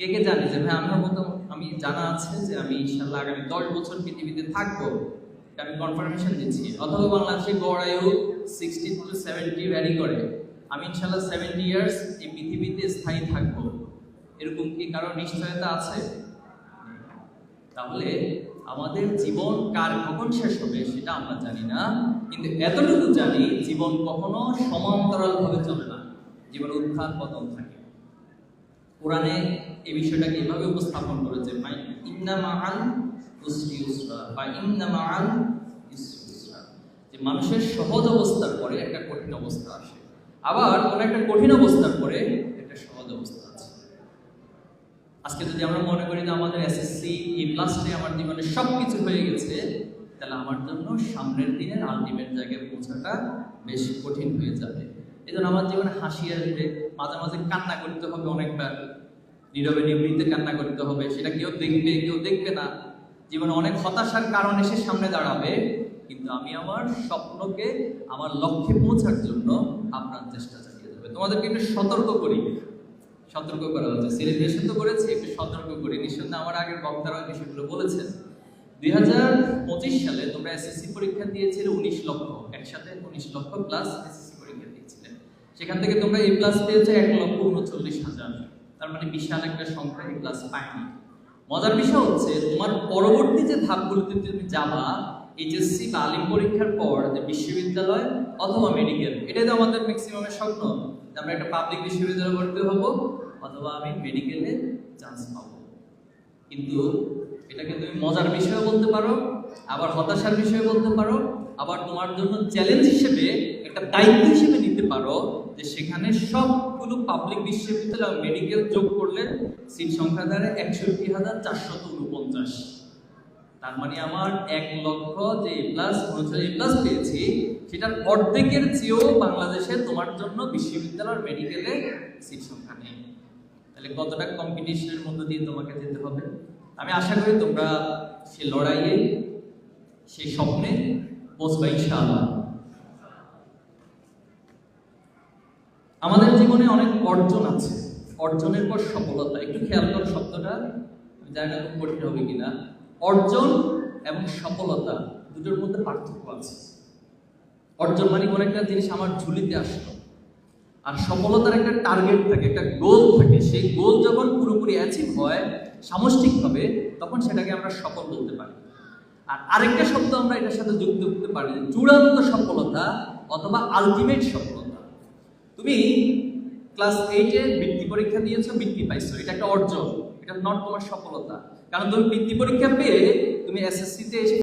কে কে জানে যে, ভাই আমার মতো আমি জানা আছে যে আমি ইনশাল্লাহ আগামী দশ বছর পৃথিবীতে থাকব। আমি কনফার্মেশন দিচ্ছি। অথবা বাংলাদেশে গড় আয়ু সিক্সটি টু সেভেন্টি ভ্যারি করে। আমি ইনশাল্লাহ সেভেন্টি ইয়ার্স এই পৃথিবীতে স্থায়ী থাকব। এরকম কি কারও নিশ্চয়তা আছে? তাহলে আমাদের জীবন কার কখন শেষ হবে সেটা আমরা জানি না। কিন্তু এতটুকু জানি, জীবন কখনো সমান্তরাল ভাবে চলে না। জীবন উত্থান পতন থাকে। কোরআনে এই বিষয়টাকে এভাবে উপস্থাপন করেছে ইন্না ইউসরা বা ইন্না মাআল যে মানুষের সহজ অবস্থার পরে একটা কঠিন অবস্থা আসে। আবার কোন একটা কঠিন অবস্থার পরে একটা সহজ অবস্থা আছে। আজকে যদি আমরা মনে করি যে আমাদের এসএসসি এই প্লাসে আমার জীবনে সব কিছু হয়ে গেছে, তাহলে আমার জন্য সামনের দিনের আলটিমেট জায়গায় পৌঁছাটা বেশ কঠিন হয়ে যাবে। এই জন্য আমার জীবনে হাসি আসবে মাঝে মাঝে কান্না করতে হবে অনেকবার। নীরবে নিবৃত্তে কান্না করতে হবে, সেটা কেউ দেখবে কেউ দেখবে না। জীবনে অনেক হতাশার কারণ এসে সামনে দাঁড়াবে, কিন্তু আমি আমার স্বপ্নকে, আমার লক্ষ্যে পৌঁছার জন্য আপনার চেষ্টা চালিয়ে যাবে। তোমাদেরকে একটু সতর্ক করি। সতর্ক করা হচ্ছে। সেলিব্রেশন তো করেছি, একটু সতর্ক করি। নিঃসন্দেহে আমার আগের বক্তারা বিষয়গুলো বলেছেন। দুই হাজার পঁচিশ সালে তোমরা এসএসসি পরীক্ষা দিয়েছিলে উনিশ লক্ষ, একসাথে উনিশ লক্ষ প্লাস এসএসসি সেখান থেকে তোমরা এ প্লাস পেয়েছ এক লক্ষ উনচল্লিশ হাজার। তার মানে বিশাল একটা সংখ্যা এ প্লাস পায়নি। মজার বিষয় হচ্ছে, তোমার পরবর্তী যে ধাপগুলোতে তুমি যাবা এইচএসসি বা আলিম পরীক্ষার পর যে বিশ্ববিদ্যালয় অথবা মেডিকেল এটাই তো আমাদের ম্যাক্সিমামের স্বপ্ন। যে আমরা একটা পাবলিক বিশ্ববিদ্যালয় ভর্তি হব, অথবা আমি মেডিকেলে চান্স পাবো। কিন্তু এটাকে তুমি মজার বিষয় বলতে পারো, আবার হতাশার বিষয় বলতে পারো, আবার তোমার জন্য চ্যালেঞ্জ হিসেবে একটা দায়িত্ব হিসেবে নিতে পারো যে সেখানে সবগুলো পাবলিক বিশ্ববিদ্যালয় মেডিকেল যোগ করলে সিট সংখ্যা দাঁড়ায় একষট্টি হাজার চারশত উনপঞ্চাশ। তার মানে আমার এক লক্ষ যে এ প্লাস উনচল্লিশ এ প্লাস পেয়েছি, সেটার অর্ধেকের চেয়েও বাংলাদেশে তোমার জন্য বিশ্ববিদ্যালয়ের মেডিকেলে সিট সংখ্যা নেই। তাহলে কতটা কম্পিটিশনের মধ্য দিয়ে তোমাকে যেতে হবে? আমি আশা করি তোমরা সে লড়াইয়ে সেই স্বপ্নে পৌঁছবা ইনশাআল্লাহ। আমাদের জীবনে অনেক অর্জন আছে। অর্জনের পর সফলতা। একটু খেয়াল করো শব্দটা। আমি জানি না খুব কঠিন হবে কিনা। অর্জন এবং সফলতা দুটোর মধ্যে পার্থক্য আছে। অর্জন মানে কোনো একটা জিনিস আমার ঝুলিতে আসলো। আর সফলতার একটা টার্গেট থাকে, একটা গোল থাকে। সেই গোল যখন পুরোপুরি অ্যাচিভ হয়, সামষ্টিকভাবে, তখন সেটাকে আমরা সফল বলতে পারি। আর আরেকটা শব্দ আমরা এটার সাথে যুক্ত করতে পারি চূড়ান্ত সফলতা অথবা আলটিমেট সফলতা। তুমি ক্লাস এইটে বৃত্তি পরীক্ষা দিয়েছ, বৃত্তি পাইছো। এটা একটা অর্জন, এটা নট তোমার সফলতা। কারণ তুমি বৃত্তি পরীক্ষা পেয়ে তুমি এসএসসিতে এসে